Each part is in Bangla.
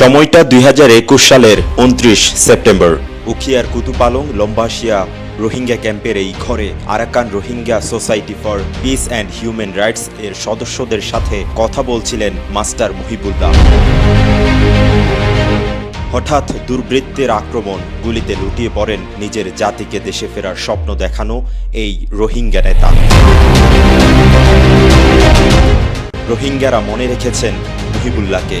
সময়টা দুই হাজার একুশ সালের উনত্রিশ সেপ্টেম্বর। উখিয়ার কুতুপালং লম্বাসিয়া রোহিঙ্গা ক্যাম্পের এই ঘরে Arakan Rohingya society for peace and human rights এর সদস্যদের সাথে কথা বলছিলেন মাস্টার মহিবুল্লাহ হঠাৎ দুর্বৃত্তের আক্রমণ, গুলিতে লুটিয়ে পড়েন নিজের জাতিকে দেশে ফেরার স্বপ্ন দেখানো এই রোহিঙ্গা নেতা। রোহিঙ্গারা মনে রেখেছেন মুহিবুল্লাহকে।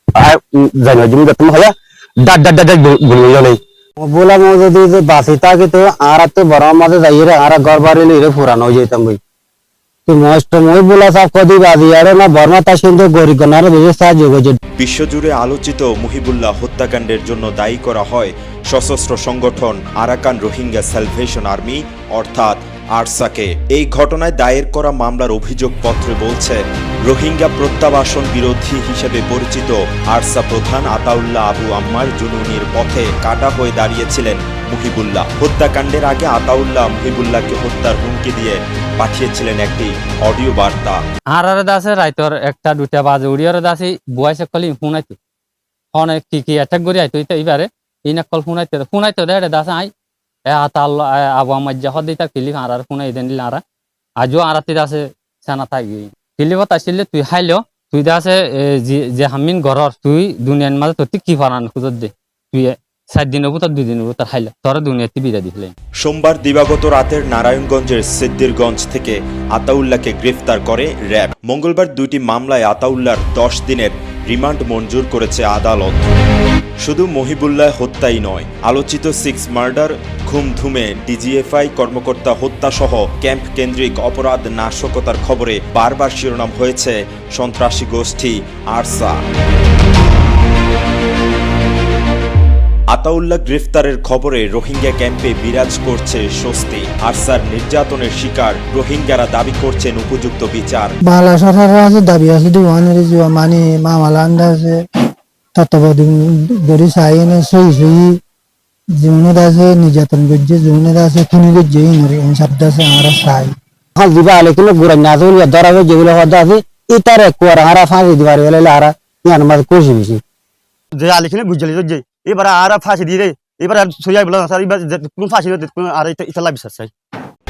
জানি তুমি যে তোমার হয়া ডাট ডাট ডাট গুলি গেলে বলা মো যদি যে বাসি থাকে তো আর তো বড় মাঝে যাই রে আর ঘর বাড়ি হয়ে যেতাম ভাই বিশ্বজুড়ে আলোচিত মুহিবুল্লাহ হত্যাকাণ্ডের জন্য দায়ী করা হয় সশস্ত্র সংগঠন আরাকান রোহিঙ্গা স্যালভেশন আর্মি অর্থাৎ আরসাকে। এই ঘটনায় দায়ের করা মামলার অভিযোগ অভিযোগপত্রে বলছে রোহিঙ্গা প্রত্যাবাসন বিরোধী হিসেবে পরিচিত আরসা প্রধান আতাউল্লাহ আবু আম্মার জুনুনির পথে কাটা হয়ে দাঁড়িয়েছিলেন মুহিবুল্লাহ। হত্যাকাণ্ডের আগে আতাউল্লাহ মুহিবুল্লাহকে হত্যার হুমকি দিয়ে পাঠিয়েছিলেন একটি অডিও বার্তা। আর আর দাসে রাইতর একটা দুটা বাজে উড়িয়ার দাসে বুয়াইছে কলি শুনাইতো। হনে কি কি অ্যাটাক করি আইতো ইতা ইবারে ইনা কল শুনাইতো শুনাইতো দে দাস আই। এ আতাল আবু আমাজ হদ দিতা, কিলি আর আর শুনাই দেন আর। আজও আরাতি দাসে সানা থাকি। কিলি বত আসলে তুই হাইলো তুই দাসে যে হামিন ঘরর তুই দুনিয়ার মাঝে তোর কি ফারান খুঁজত দে। তুই সাত দিন হব তোর দুই দিন হব তোর হাইলো তোর দুনিয়াতে বিদা দিলে। সোমবার দিবাগত রাতের নারায়ণগঞ্জের সিদ্দিরগঞ্জ থেকে আতাউল্লাহকে গ্রেফতার করে র্যাব। মঙ্গলবার দুইটি মামলায় আতাউল্লাহর দশ দিনের রিমান্ড মঞ্জুর করেছে আদালত। শুধু মহিবুল্লাহ হত্যাই নয়, আলোচিত সিক্স মার্ডার ঘুমধুমে ডিজিএফআই কর্মকর্তা হত্যা সহ ক্যাম্প কেন্দ্রিক অপরাধ নাশকতার খবরে বারবার শিরোনাম হয়েছে সন্ত্রাসী গোষ্ঠী আরসা। আতাউল্লাহ গ্রেফতারের খবরে রোহিঙ্গা ক্যাম্পে বিরাজ করছে স্বস্তি। আরসার নির্যাতনের শিকার রোহিঙ্গারা দাবি করছেন উপযুক্ত বিচার। বালা দাবি আছে মানে মামালা আন্দা চাই এনে সই সই জীবনত আছে নির্যাতন করছে জীবনত আছে খুনি করছে ইনরে আছে আমরা চাই হল দিবা আলে কিন্তু গুড়া না তো ধরাবে যেগুলো হদ আছে ইতারে কুয়ার হারা ফাঁসি দিবার হলে হারা ইয়ান মাঝে বেশি যে আলিখিনি বুঝলি যে এবার আর ফাঁসি দিয়ে এবার আর সইয়াই বলা স্যার এবার কোন ফাঁসি কোন আর ইতালা বিশ্বাস চাই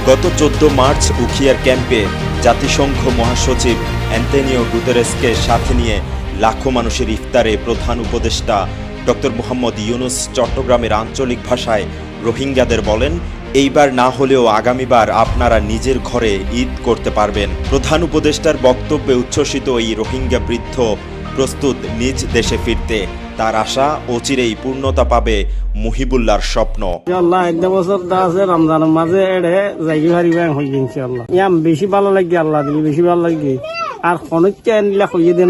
গত চোদ্দ মার্চ উখিয়ার ক্যাম্পে জাতিসংঘ মহাসচিব অ্যান্টনিও গুতেরেসকে সাথে নিয়ে লাখো মানুষের ইফতারে প্রধান উপদেষ্টা ডক্টর মোহাম্মদ ইউনুস চট্টগ্রামের আঞ্চলিক ভাষায় রোহিঙ্গাদের বলেন, এইবার না হলেও আগামীবার আপনারা নিজের ঘরে ঈদ করতে পারবেন। প্রধান উপদেষ্টার বক্তব্যে উচ্ছ্বসিত এই রোহিঙ্গা বৃদ্ধ প্রস্তুত নিজ দেশে ফিরতে। তার আশা, অচিরেই পূর্ণতা পাবে মুহিবুল্লাহর স্বপ্ন। রমজানের মাঝে বেশি ভালো লাগে আল্লাহ বেশি ভালো লাগে আর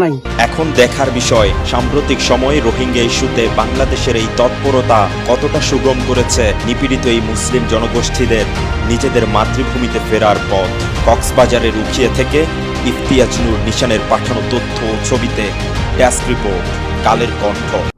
নাই। এখন দেখার বিষয়, সাম্প্রতিক সময়ে রোহিঙ্গা ইস্যুতে বাংলাদেশের এই তৎপরতা কতটা সুগম করেছে নিপীড়িত এই মুসলিম জনগোষ্ঠীদের, নিজেদের মাতৃভূমিতে ফেরার পথ। কক্সবাজারে রুখিয়ে থেকে ইফতিয়াজ নূর নিশানের পাঠানো তথ্য ও ছবিতে ড্যাস্ক রিপোর্ট, কালের কণ্ঠ